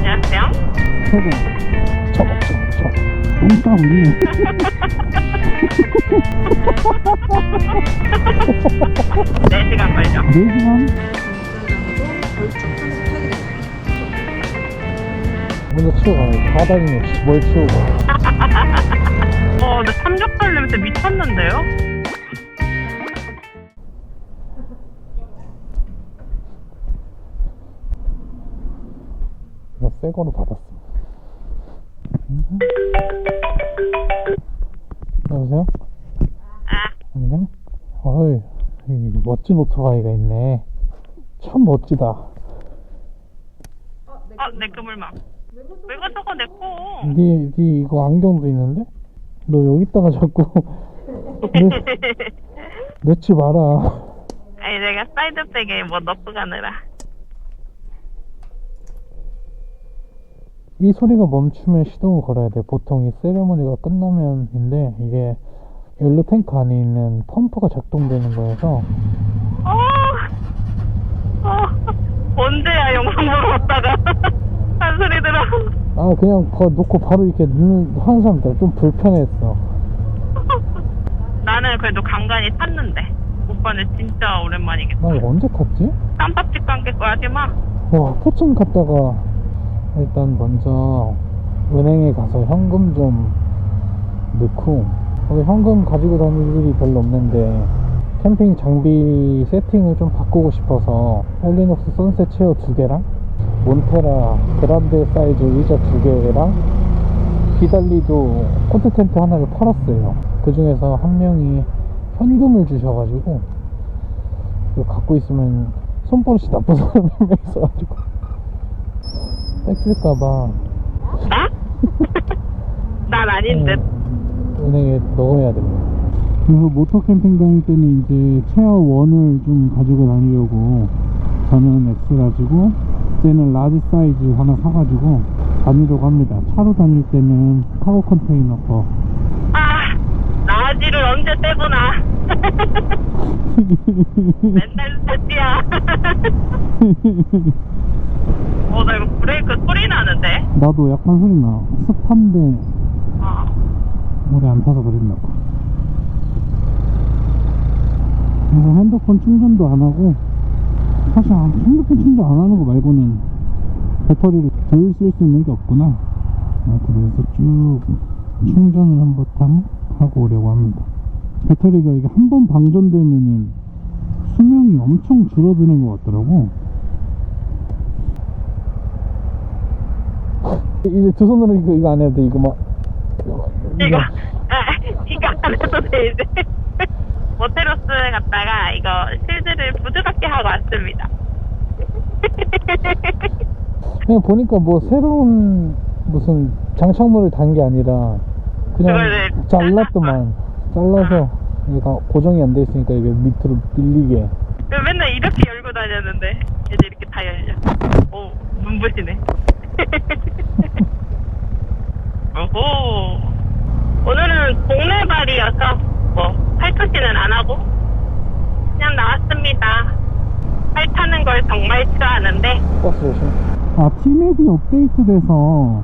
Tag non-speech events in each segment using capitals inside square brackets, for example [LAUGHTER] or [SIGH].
안녕하세요. 최고 저 먹죠 저 똥싸 우리네 4시간 걸려. 4시간 먼저 치우고 다니네 뭘 치우고 어, 근데 삼겹살 냄새 미쳤는데요? 새 거로 받았어 음. 여보세요? 아, 안녕? 어이 멋진 오토바이가 있네 참 멋지다 어, 내 그물망. 왜 가져가, 내 거? 니, 니 이거 안경도 있는데? 너 여기다가 자꾸 [LAUGHS] 넣지 마라 아니, 내가 사이드백에 뭐 넣고 가느라. 이 소리가 멈추면 시동을 걸어야 돼 보통 이 세레모니가 끝나면인데 이게 연료 탱크 안에 있는 펌프가 작동되는 거여서 어, 어, 언제야, 영상 보러 왔다가. 한 소리 들어. 아 그냥 그거 놓고 바로 이렇게 눈을 하는 사람들 좀 불편했어 나는 그래도 간간히 탔는데. 오빠는 진짜 오랜만이겠다. 나 이거 언제 탔지? 깜빡집 관계 거 하지 마. 와 포천 갔다가 일단 먼저 은행에 가서 현금 좀 넣고 현금 가지고 다닐 일이 별로 없는데 캠핑 장비 세팅을 좀 바꾸고 싶어서 헬리녹스 선셋 체어 두 개랑 몬테라 그란데 사이즈 의자 두 개랑 비달리도 코트 텐트 하나를 팔았어요. 그 중에서 한 명이 현금을 주셔가지고 갖고 있으면 손버릇이 나쁜 사람이 있어가지고 뺏길까봐 나? [LAUGHS] 난 아닌 듯. 은행에 넣어야 됩니다. 그래서 모터 캠핑 다닐 때는 이제 체어 원을 좀 가지고 다니려고 저는 엑스라지고 쟤는 라지 사이즈 하나 사가지고 다니려고 합니다. 차로 다닐 때는 카고 컨테이너 거. 아, 나지를 언제 떼구나. [LAUGHS] 맨날 새끼야. [LAUGHS] 어, 나 이거 브레이크 소리 나는데? 나도 약간 소리 나. 습한데 어. 오래 안 타서 그랬나 봐. 그래서 핸드폰 충전도 안 하고 사실 아, 핸드폰 충전 안 하는 거 말고는 배터리를 덜 쓸 수 있는 게 없구나. 아, 그래서 쭉 충전을 한번 탕 하고 오려고 합니다. 배터리가 이게 한 번 방전되면은 수명이 엄청 줄어드는 것 같더라고. 이제 두 손으로 이거, 이거 안 해도 돼. 이거 막 이거, 아, 이거 안 해도 돼, 이제. [LAUGHS] 모테로스 갔다가 이거 실드를 부드럽게 하고 왔습니다. [LAUGHS] 그냥 보니까 뭐 새로운 무슨 장착물을 단 게 아니라 그냥 그거를 잘랐더만 잘라서 얘가 고정이 안 돼 있으니까 이게 밑으로 밀리게 왜 맨날 이렇게 열고 다녔는데 이제 이렇게 다 열려. 오 눈부시네. 오호. 오늘은 동네 발이어서 뭐 팔토시는 안 하고 그냥 나왔습니다. 팔 타는 걸 정말 싫어하는데 버스 아 티맵이 업데이트돼서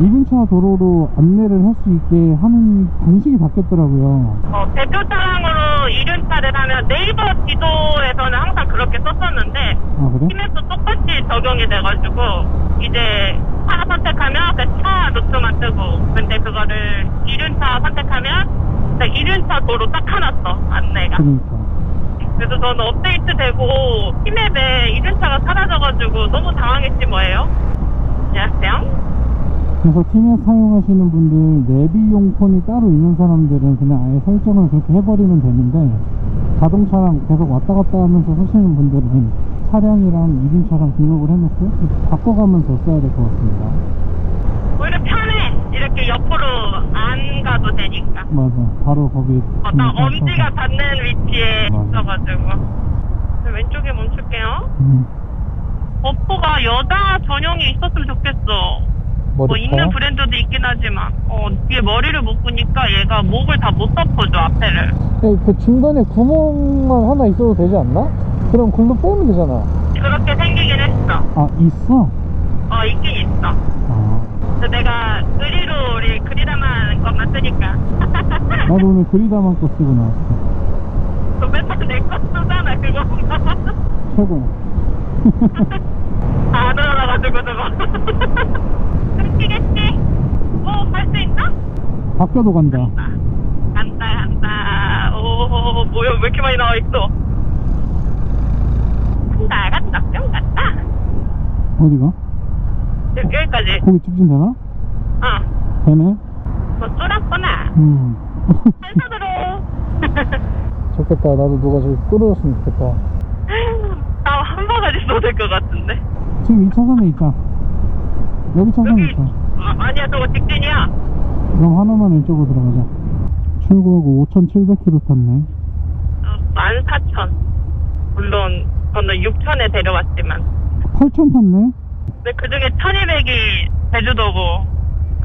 2분차 도로로 안내를 할 수 있게 하는 방식이 바뀌었더라고요 어, 대표 차량으로 이륜차를 하면 네이버 지도에서는 항상 그렇게 썼었는데 아 그래? 팀앱도 똑같이 적용이 돼가지고 이제 차 선택하면 그 차 루트만 뜨고 근데 그거를 이륜차 선택하면 그 이륜차 도로 딱 하나 써 안내가. 그러니까. 그래서 저는 업데이트 되고 팀앱에 이륜차가 사라져가지고 너무 당황했지 뭐예요? 안녕하세요. 그래서 티맵 사용하시는 분들 내비용 폰이 따로 있는 사람들은 그냥 아예 설정을 그렇게 해버리면 되는데 자동차랑 계속 왔다 갔다 하면서 쓰시는 분들은 차량이랑 이륜차랑 등록을 해놓고 바꿔가면서 써야 될 것 같습니다 편해 이렇게 옆으로 안 가도 되니까 맞아 바로 거기 어, 나 엄지가. 닿는 위치에 맞아. 있어가지고 네, 왼쪽에 멈출게요 음, 버퍼가 여자 전용이 있었으면 좋겠어 뭐? 있는 브랜드도 있긴 하지만 어 뒤에 머리를 묶으니까 얘가 목을 다 못 덮어줘 앞에를 네, 그 중간에 구멍만 하나 있어도 되지 않나? 그럼 글로 빼면 되잖아 그렇게 생기긴 했어. 아 있어? 어, 있긴 있어. 내가 의리로 우리 그리다만 것만 쓰니까. [LAUGHS] 나도 오늘 그리다만 거 쓰고 나왔어 너 맨날 내거 쓰잖아, 그거. [LAUGHS] 최고 [LAUGHS] 안 올라가지고 저거. 끊기겠지? 어, 갈수 있나? 바뀌어도 간다 간다, 간다. 오, 뭐야, 왜 이렇게 많이 나와 있어? 간다, 간다, 뿅 간다. 어디가? 여기, 여기까지. 거기 직진 되나? 어, 되네 뭐 쫄았구나. 음 한산으로. [LAUGHS] 좋겠다 나도 누가 저기 끌어줬으면 좋겠다 [LAUGHS] 나 한 바가지 써도 될 것 같은데. 지금 2차선에 있자 여기 차선에 여기, 있다 어, 아니야, 저거 직진이야. 그럼 하나만 왼쪽으로 들어가자 출구하고 5,700km 탔네 어, 14,000. 물론, 저는 6,000에 데려왔지만. 8,000 탔네 근데 그 중에 1200이 제주도고,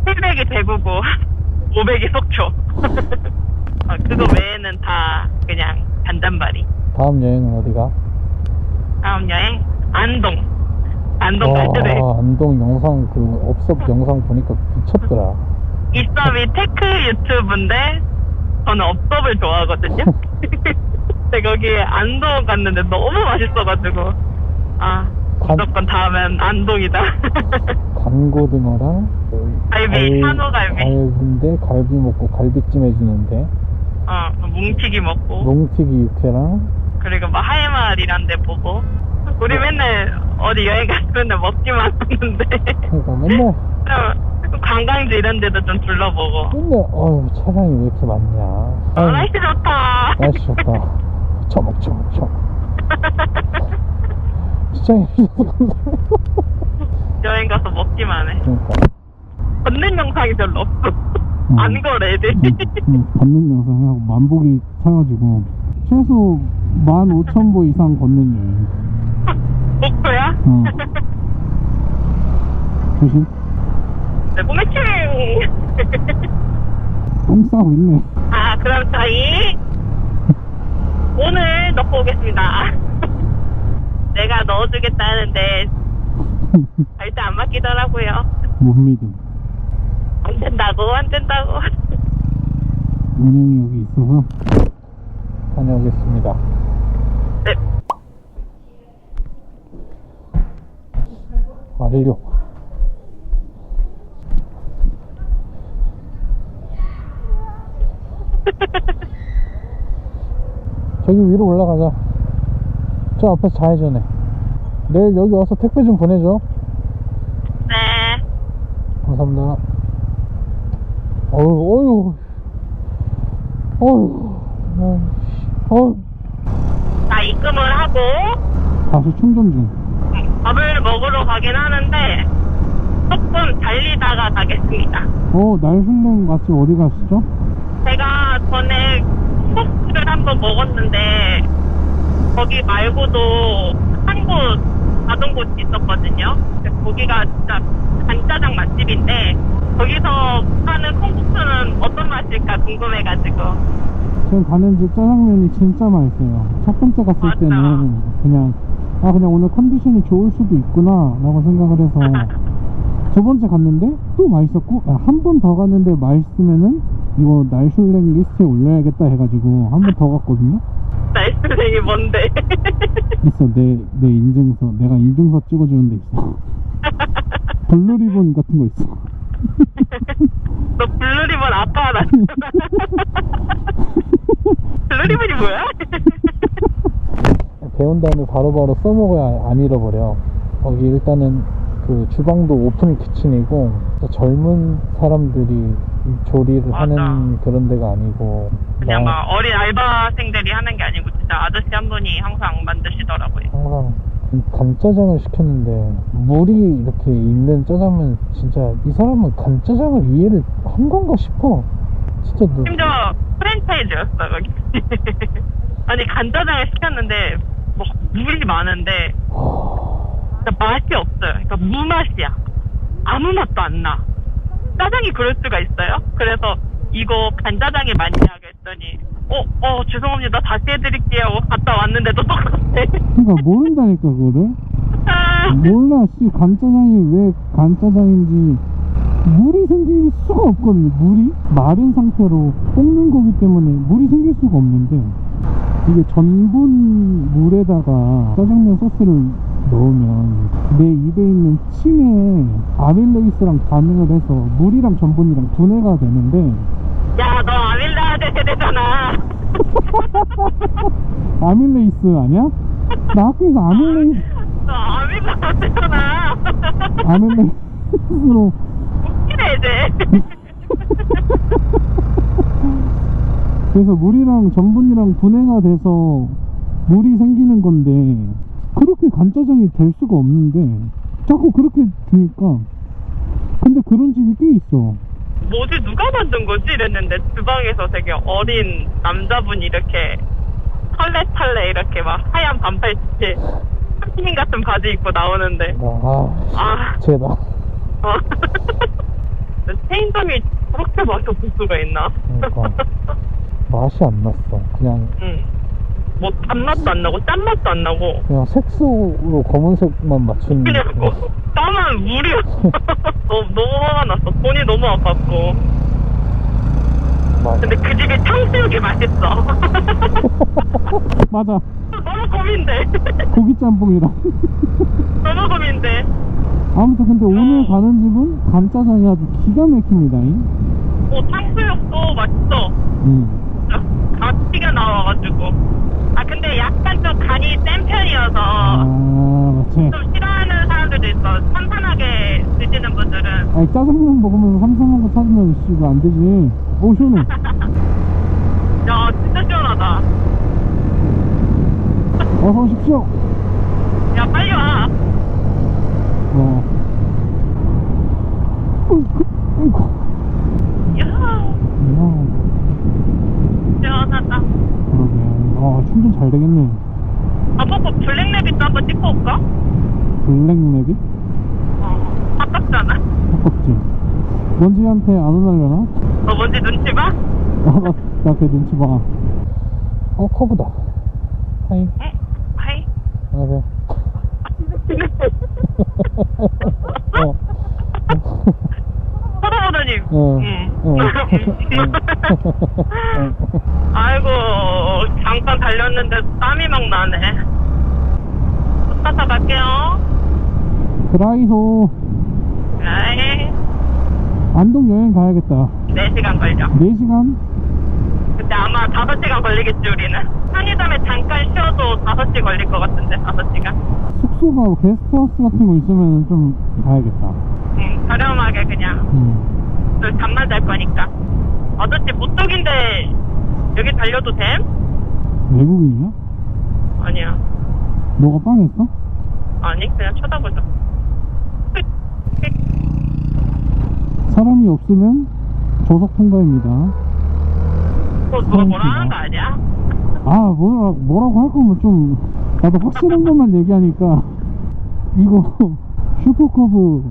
700이 대구고, [LAUGHS] 500이 속초. 어, [LAUGHS] 그거 외에는 다 그냥 잔잔바리. 다음 여행은 어디가? 다음 여행, 안동. 안동 갈 때도 와, 안동 영상 그 업섭 영상 보니까 미쳤더라. 이썸이 테크 유튜브인데, 저는 업법을 좋아하거든요. [LAUGHS] 근데 거기 안동 갔는데 너무 맛있어가지고, 아, 무조건 다음엔 안동이다. [LAUGHS] 간고등어랑 갈비, 한우갈비. 갈비인데 갈비 먹고 갈비찜 해주는데 어, 뭉치기 먹고. 롱튀기 육회랑 그리고 뭐 할말이란 데 보고 우리 맨날 어디 여행 갔을 때 먹기만 하는데 그러니까 맨날 [LAUGHS] 좀 관광지 이런 데도 좀 둘러보고 맨날 어휴 차량이 왜 이렇게 많냐. 어, 아유, 날씨 좋다 날씨 좋다. 처먹 처먹 처먹. 시장에 주셔서 [LAUGHS] 감사해요. 여행 가서 먹기만 해 그러니까 걷는 영상이 별로 없어 음. 안 걸어 애들이 응, 받는 영상하고 만보기 사가지고 최소 15,000보 이상 걷는 여행. [LAUGHS] 목표야? 어. 조심. 네, 몸매칭 [LAUGHS] 똥 싸고 있네. 아 그럼 저희 오늘 넣고 오겠습니다 내가 넣어주겠다 하는데 [LAUGHS] 절대 안 맡기더라고요 못 믿음. 안 된다고 안 된다고 은행이 여기 있어서 다녀오겠습니다. 네. 완료. [LAUGHS] 저기 위로 올라가자. 저 앞에서 좌회전해. 내일 여기 와서 택배 좀 보내줘. 네 감사합니다. 어휴, 어휴, 어휴, 어휴. 나 입금을 하고 다시 충전 중. 밥을 먹으러 가긴 하는데 조금 달리다가 가겠습니다. 어, 날순동 맛집 어디 가시죠? 제가 전에 코스를 한번 먹었는데 거기 말고도 한곳 가던 곳이 있었거든요. 거기가 진짜 간짜장 맛집인데 거기서 파는 콩국수는 어떤 맛일까 궁금해가지고 지금 가는 집 짜장면이 진짜 맛있어요. 첫 번째 갔을 맞다. 때는 그냥, 아, 그냥 오늘 컨디션이 좋을 수도 있구나, 라고 생각을 해서 [LAUGHS] 두 번째 갔는데 또 맛있었고, 한 번 더 갔는데 맛있으면은 이거 날슐랭 리스트에 올려야겠다 해가지고 한 번 더 갔거든요. 날씨생이 뭔데? [LAUGHS] 있어, 내, 내 인증서. 내가 인증서 찍어주는 데 있어. [LAUGHS] 블루 리본 같은 거 있어. 너 블루리본 아빠 나 [LAUGHS] 블루리본이 뭐야? 배운 다음에 바로바로 써먹어야 안 잃어버려. 거기 일단은 그 주방도 오픈 키친이고 또 젊은 사람들이 조리를 맞아. 하는 그런 데가 아니고 그냥 막막 어린 알바생들이 하는 게 아니고 진짜 아저씨 한 분이 항상 만드시더라고요. 항상 간짜장을 시켰는데 물이 이렇게 있는 짜장면 진짜 이 사람은 간짜장을 이해를 한 건가 싶어. 진짜 너, 심지어 프랜차이즈였어 거기. [LAUGHS] 아니 간짜장을 시켰는데 뭐 물이 많은데 하... 진짜 맛이 없어요. 그러니까 무맛이야. 아무 맛도 안 나. 짜장이 그럴 수가 있어요? 그래서 이거 간짜장이 맞냐고 했더니 어, 어, 죄송합니다. 다시 해드릴게요. 갔다 왔는데도 똑같아. 그러니까 모른다니까 그거를 아, 몰라 씨 간짜장이 왜 간짜장인지 물이 생길 수가 없거든요 물이 마른 상태로 볶는 거기 때문에 물이 생길 수가 없는데 이게 전분 물에다가 짜장면 소스를 넣으면 내 입에 있는 침에 아밀레이스랑 반응을 해서 물이랑 전분이랑 분해가 되는데 야, 너 아밀라드 세대잖아. [LAUGHS] 아밀레이스 아니야? 나 학교에서 아밀레이스 너 아밀라드 세대잖아. 아밀레이스로 웃기네, 이제. 그래서 물이랑 전분이랑 분해가 돼서 물이 생기는 건데 그렇게 간짜장이 될 수가 없는데 자꾸 그렇게 주니까 근데 그런 집이 꽤 있어 뭐지, 누가 만든 거지? 이랬는데 주방에서 되게 어린 남자분이 이렇게 털레털레 이렇게 막 하얀 반팔 티 스키닝 같은 바지 입고 나오는데. 아 아, 쟤다 어. [LAUGHS] 체인점이 그렇게 맛이 없을 수가 있나? 그러니까 맛이 안 났어 그냥 응. 뭐 단맛도 안 나고 짠맛도 안 나고 그냥 색소로 검은색만 맞춘 그냥 뭐 까만 물이었어. [LAUGHS] 너무, 너무 화가 났어. 돈이 너무 아깝고. 맞아 근데 그 집이 탕수육이 맛있어. [LAUGHS] 맞아 너무 고민돼. [LAUGHS] 고기 짬뽕이랑 너무 고민돼. 아무튼 근데 오늘 가는 집은 간짜장이 아주 기가 막힙니다 어, 탕수육도 맛있어. 음. 가치가 나와가지고. 아, 근데 약간 좀 간이 센 편이어서 아좀 싫어하는 사람들도 있어. 산산하게 드시는 분들은. 아니 짜장면 먹으면서 삼삼한 거 찾으면 씨 이거 안 되지 오 시원해 [LAUGHS] 야, 진짜 시원하다. 어서 오십시오 야, 빨리 와. 어 어이구 어이구 야, 이야 시원하다. 그러게 아 충전 잘 되겠네 아, 먹고 블랙레빗도 한번 찍고 올까? 블랙랩이? 어, 아깝잖아. 아깝지 먼지한테 안 혼날려나? 너 뭔지 눈치 봐? 나걔 눈치 봐 어, 커브다. 하이. 응? 하이. 안녕하세요. [LAUGHS] 어. [LAUGHS] 쳐다보더니. 어. 응. 어. 응. 아이고, 잠깐 달렸는데 땀이 막 나네. 쫓아서 갈게요. 드라이소. 에이, 안동 여행 가야겠다. 4시간 걸려. 4시간? 근데 아마 5시간 걸리겠지, 우리는. 편의점에 잠깐 쉬어도 5시 걸릴 것 같은데, 5시간. 숙소가 게스트하우스 같은 거 있으면 좀 가야겠다. 응, 저렴하게 그냥. 음. 또 잠만 잘 거니까. 아저씨 못독인데 여기 달려도 됨? 외국인이야? 아니야. 너가 빵했어? 아니, 그냥 쳐다보자. 사람이 없으면 조석 통과입니다. 또 누가 뭐라 하는 거 아니야? 아, 뭐라, 뭐라고 할 거면 좀, 나도 확실한 [LAUGHS] 것만 얘기하니까, 이거, 슈퍼커브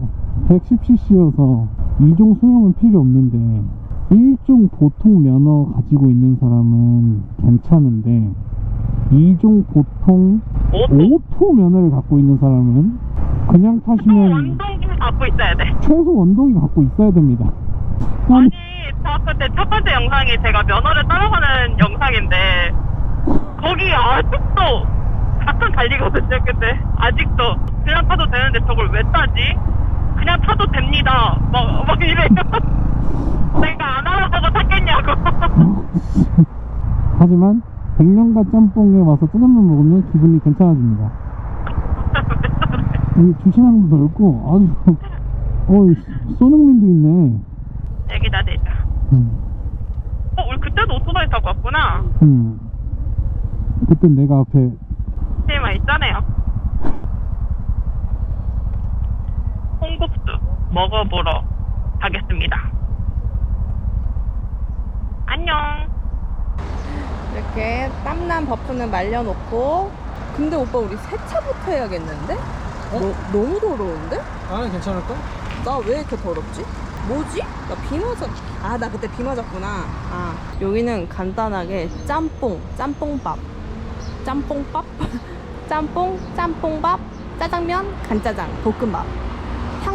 110cc여서, 2종 소형은 필요 없는데, 1종 보통 면허 가지고 있는 사람은 괜찮은데, 2종 보통 오토. 면허를 갖고 있는 사람은, 그냥 또 타시면 원동기 갖고 있어야 돼. 최소 원동이 갖고 있어야 됩니다. 아니, 아니, 저 그때 첫 번째 영상이 제가 면허를 따라가는 영상인데, 거기 아직도 가끔 달리거든요, 근데. 아직도. 그냥 타도 되는데 저걸 왜 따지? 그냥 타도 됩니다. 막, 막 이래요. [LAUGHS] 내가 안 알아보고 탔겠냐고. [LAUGHS] 하지만 100년간 짬뽕에 와서 짜장면 먹으면 기분이 괜찮아집니다. [LAUGHS] 여기 주차장도 넓고 아주 어 손흥민도 있네. 여기다 대자. 음, 어, 우리 그때도 오토바이 타고 왔구나. 음. 그때 내가 앞에 테마 있잖아요. 홍국수 먹어보러 가겠습니다. 안녕. 이렇게 땀난 버프는 말려놓고 근데 오빠 우리 세차부터 해야겠는데? 너, 너무 더러운데? 아 괜찮을까? 나 왜 이렇게 더럽지? 뭐지? 나 비 맞았. 아, 나 그때 비 맞았구나. 아, 여기는 간단하게 짬뽕, 짬뽕밥, 짬뽕밥, [LAUGHS] 짬뽕, 짬뽕밥, 짜장면, 간짜장, 볶음밥,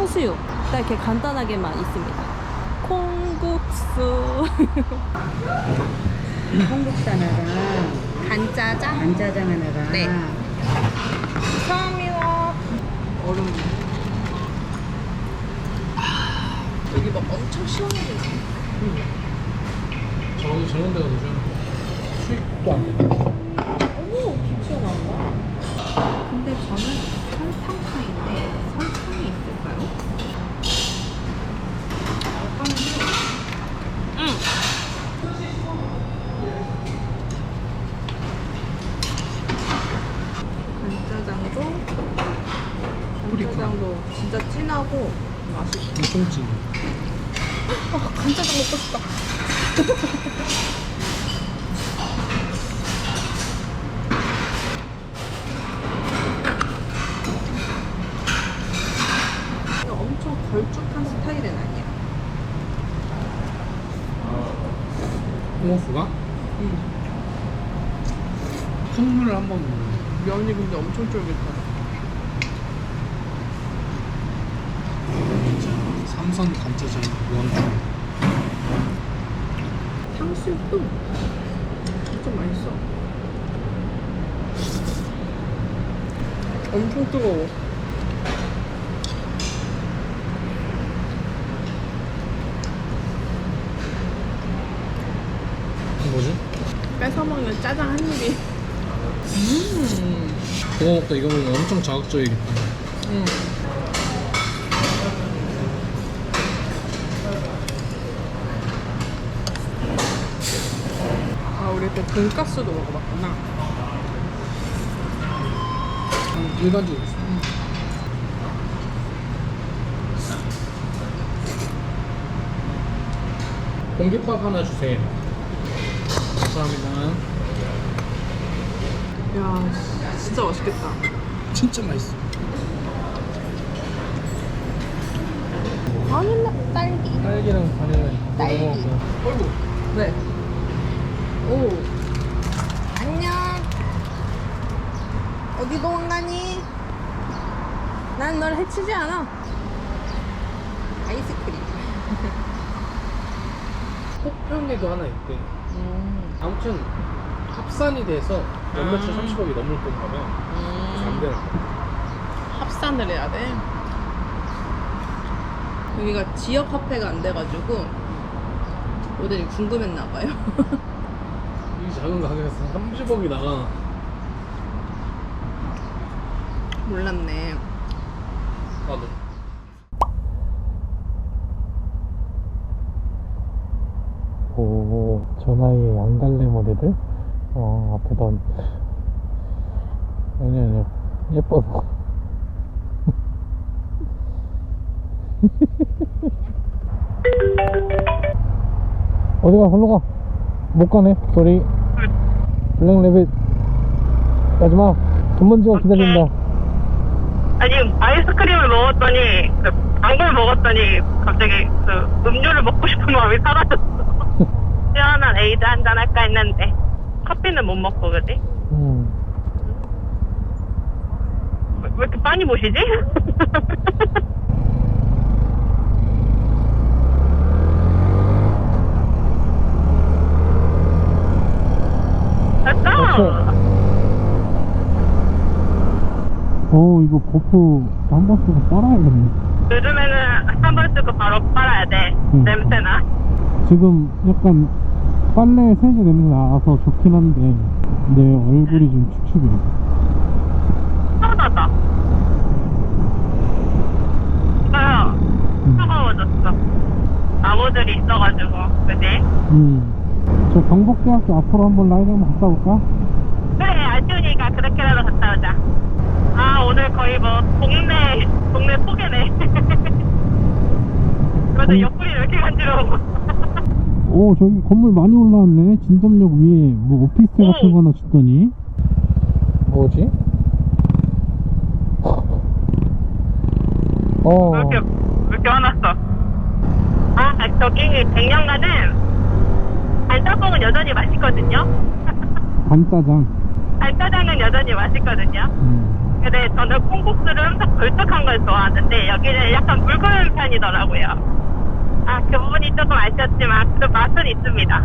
탕수육. 딱 이렇게 간단하게만 있습니다. 콩국수, [LAUGHS] 콩국수 하나랑 간짜장. 간짜장 하나랑 네. 감사합니다. 얼음. 여기 막 엄청 나. 저기 저런 데가 요즘 수익도 안 돼. 오, 김치가 나온다. 근데 저는 설탕파인데 설탕이 있을까요? 응. 간짜장도 간짜장도 진짜 진하고 맛있어. 엄청 찐. 아, 간짜장 먹고 싶다. 엄청 걸쭉한 스타일은 아니야. 홍어수가? 응. 콩물을 한번. 면이 근데 엄청 쫄깃하다. 삼선 간짜장 원주. 탕수육도 진짜 맛있어. 엄청 뜨거워. 먹는 짜장 한 입이. 그거 먹다 이거 먹으면 엄청 자극적이겠다. 응. 아, 우리 또 돈가스도 먹어봤구나. 한 일반적으로 있어. 공깃밥 하나 주세요. 감사합니다. 야, 씨, 진짜 맛있겠다. 진짜 맛있어. 바닐라 딸기. 딸기랑 바닐라 딸기. 어이구. 네. 오. 안녕. 어디 도망가니? 난 널 해치지 않아. 아이스크림. [LAUGHS] 폭병에도 하나 있대. 음. 아무튼 합산이 돼서 연매출 아. 30억이 넘을 봐. 그래서 안 되나 봐. 합산을 해야 돼. 여기가 지역 화폐가 안 돼가지고 모델이 궁금했나 봐요. [LAUGHS] 이 작은 가게에서 30억이 나가. 몰랐네. 나도. 오, 저 나이에 양갈래 머리를? 어, 앞에 던. 아니, 아니요. 예뻐서. [LAUGHS] 어디가, 걸로 가. 못 가네, 소리. 블랙 레빗. 가지마. 돈먼지가 기다린다. 아니 아이스크림을 먹었더니 그 당걸 먹었더니 갑자기 그 음료를 먹고 싶은 마음이 사라졌어. [LAUGHS] 시원한 에이드 한잔 할까 했는데 커피는 못 먹고 그지? 음. 왜, 왜 이렇게 많이 보시지? [LAUGHS] 됐다. 어, 이거 버프 한번 쓰고 빨아야겠네. 요즘에는 한 번 쓰고 바로 빨아야 돼. 응. 냄새나. 지금 약간 빨래 세제 냄새 나서 좋긴 한데 내 얼굴이 좀 축축해. 시원하다. 아, 음. 차가워졌어. 나무들이 있어가지고, 그지? 음. 저 경북대학교 앞으로 한번 한번 갔다 올까? 그래, 아쉬우니까 그렇게라도 갔다 오자. 아, 오늘 거의 뭐, 동네, 동네 소개네. [LAUGHS] 그래서 음. 옆구리 이렇게 간지러워. 오, 저기 건물 많이 올라왔네. 진점역 위에 뭐 오피스텔 오. 같은 거 하나 짓더니. 뭐지? 어. 왜 이렇게, 왜 이렇게 화났어? 아, 저기 백년가는 간짬뽕은 여전히 맛있거든요. [LAUGHS] 간짜장. 간짜장은 여전히 맛있거든요. 음. 근데 저는 콩국수를 엄청 걸쭉한 걸 좋아하는데 여기는 약간 묽은 편이더라고요. 아, 그 부분이 조금 아쉬웠지만 그 맛은 있습니다.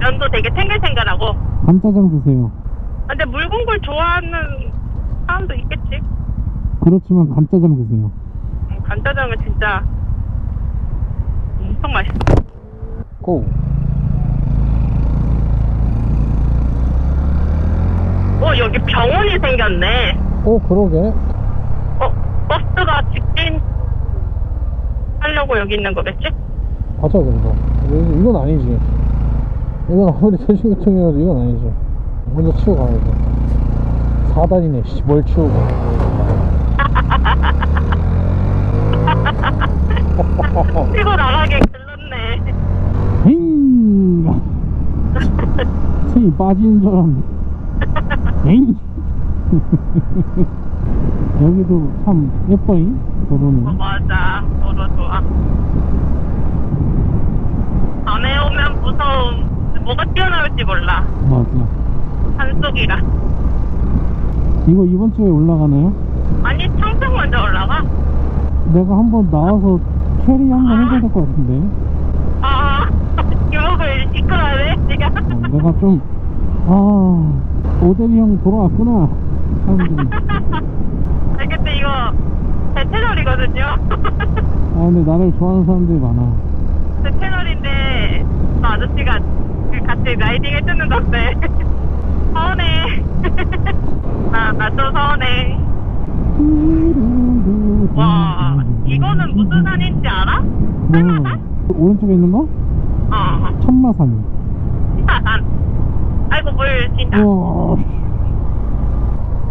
면도 되게 탱글탱글하고. 간짜장 드세요. 근데 묽은 걸 좋아하는 사람도 있겠지. 그렇지만 간짜장 드세요. 음, 간짜장은 진짜 엄청 맛있어. 고. 어, 여기 병원이 생겼네. 오, 그러게. 어, 버스가 직진 하려고 여기 있는 거겠지? 가자, 그래서. 이건, 아니지. 이건 아무리 대중교통이라도 이건 아니지. 먼저 치고 가야지. 4단이네, 씨, 뭘 치우고. [LAUGHS] 치고 나가게 글렀네. 힝! 손이 빠지는 줄 알았네. 힝! [LAUGHS] 여기도 참 예뻐잉, 어, 도로는. 맞아. 너도 좋아. 밤에 오면 무서움. 뭐가 튀어나올지 몰라. 맞아. 산속이라. 이거 이번 주에 올라가나요? 아니, 평평 먼저 올라가? 내가 한번 나와서 캐리 한번 해줘야 될 것 같은데. 아, [LAUGHS] 이끌어야 돼, 지금. 어, 내가 좀, 아, 오대리 형 돌아왔구나. 사람들이. [LAUGHS] 알겠지, 이거 제 채널이거든요. [LAUGHS] 아, 근데 나를 좋아하는 사람들이 많아. 제 채널인데, 저 아저씨가 그 같이 라이딩 해주는 건데. [LAUGHS] 서운해. 나, 나좀 서운해. 와, 이거는 무슨 산인지 알아? 뭐, 오른쪽에 있는 거? 어, 천마산. 산. 아이고, 물, 진짜. 우와.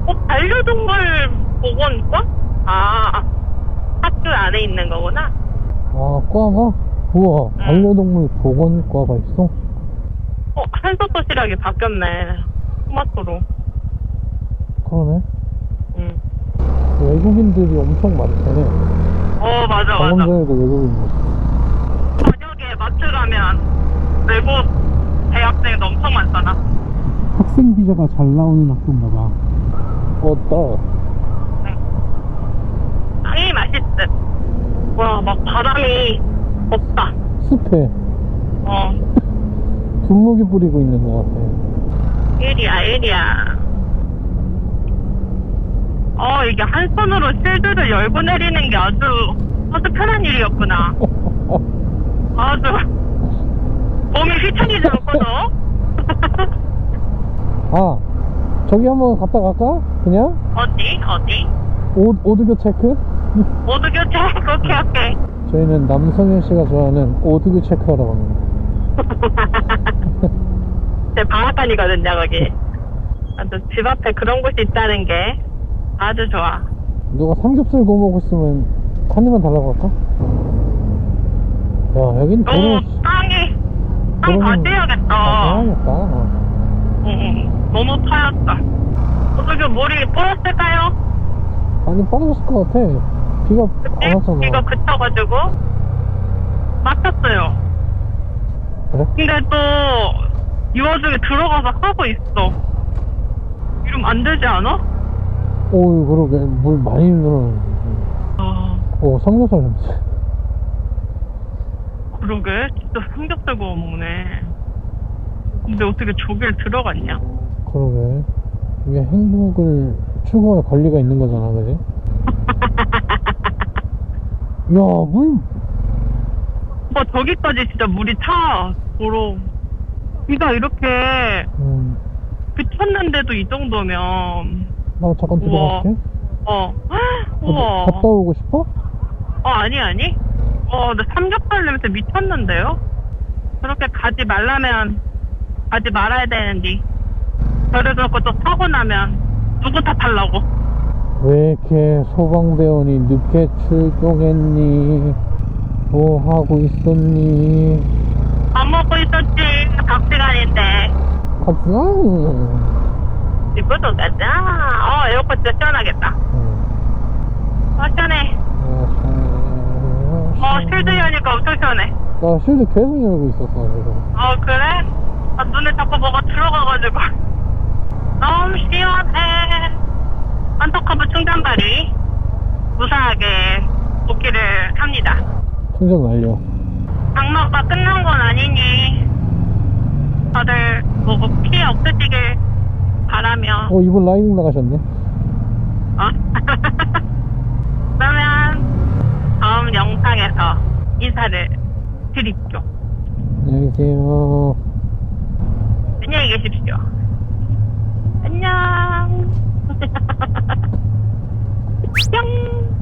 어, 반려동물 보건과? 아, 학교 안에 있는 거구나. 아, 과가? 우와, 반려동물 보건과가 있어? 어, 한솥 도시락이 바뀌었네. 토마토로. 그러네. 응. 외국인들이 엄청 많다네. 어, 맞아, 맞아. 강원도에도 외국인. 저녁에 마트 가면 외국 대학생도 엄청 많잖아. 학생 비자가 잘 나오는 학교인가 봐. 어따. 땅이 맛있음. 와, 막 바람이 없다. 습해. 어, 분무기 뿌리고 있는 것 같아. 일이야, 일이야. 어, 이게 한 손으로 실드를 열고 내리는 게 아주, 아주 편한 일이었구나. [LAUGHS] 아주, 몸이 휘청이지 않고도. [LAUGHS] 아, 저기 한번 갔다 갈까? 그냥? 어디? 어디? 옷, 오드교 체크? 모두 교체? 오케이, 오케이. 저희는 남성현 씨가 좋아하는 오드교 체크하러 갑니다. [LAUGHS] 제 방앗간이거든요, 거기. 아주 집 앞에 그런 곳이 있다는 게 아주 좋아. 누가 삼겹살 구워 먹고 있으면 한 입만 달라고 할까? 야, 여긴 도로, 너무 땅이, 땅 도로는- 과제야겠다. 아, 해야겠다. 응, 너무 파였다. 어떻게 물이 뿌렸을까요? 아니, 빠졌을 것 같아. 비가 안 왔잖아. 비가 그쳐가지고 막혔어요. 그래? 근데 또 이 와중에 들어가서 하고 있어. 이러면 안 되지 않아? 오, 그러게. 물 많이 늘어났네. 아, 오, 삼겹살 냄새. 그러게. 진짜 삼겹살 구워 먹네. 근데 어떻게 저길 들어갔냐? 그러게. 이게 행복을 추구할 권리가 있는 거잖아, 그지? [LAUGHS] 야, 물, 뭐 저기까지 진짜 물이 차. 도로. 비가 이렇게 음, 그쳤는데도 이 정도면 나 잠깐 우와. 들어갈게. 어. [GASPS] 우와. 갔다 오고 싶어? 어, 아니, 아니. 어, 나 삼겹살 냄새 미쳤는데요? 그렇게 가지 말라면 가지 말아야 되는데. 저를 그렇고 또 사고 나면 누구 탓하려고. 왜 이렇게 소방대원이 늦게 출동했니? 뭐 하고 있었니? 밥 먹고 있었지. 밥 시간인데. 가자. 집으로 가자. 어, 에어컨 진짜 시원하겠다. 어, 시원해. 어, 실드 여니까 엄청 시원해. 나 쉴드 계속 열고 있었어 지금 어 그래? 아, 눈에 자꾸 뭐가 들어가가지고 너무 시원해 안터커브 충전발이 무사하게 복귀를 합니다 충전 완료 장마가 끝난 건 아니니 다들 뭐 피해 없으시길 바라며 어 이분 라이딩 나가셨네 어? [LAUGHS] 그러면 다음 영상에서 인사를 드릴게요 안녕히 계세요 안녕히 계십시오. 안녕. [LAUGHS] 뿅.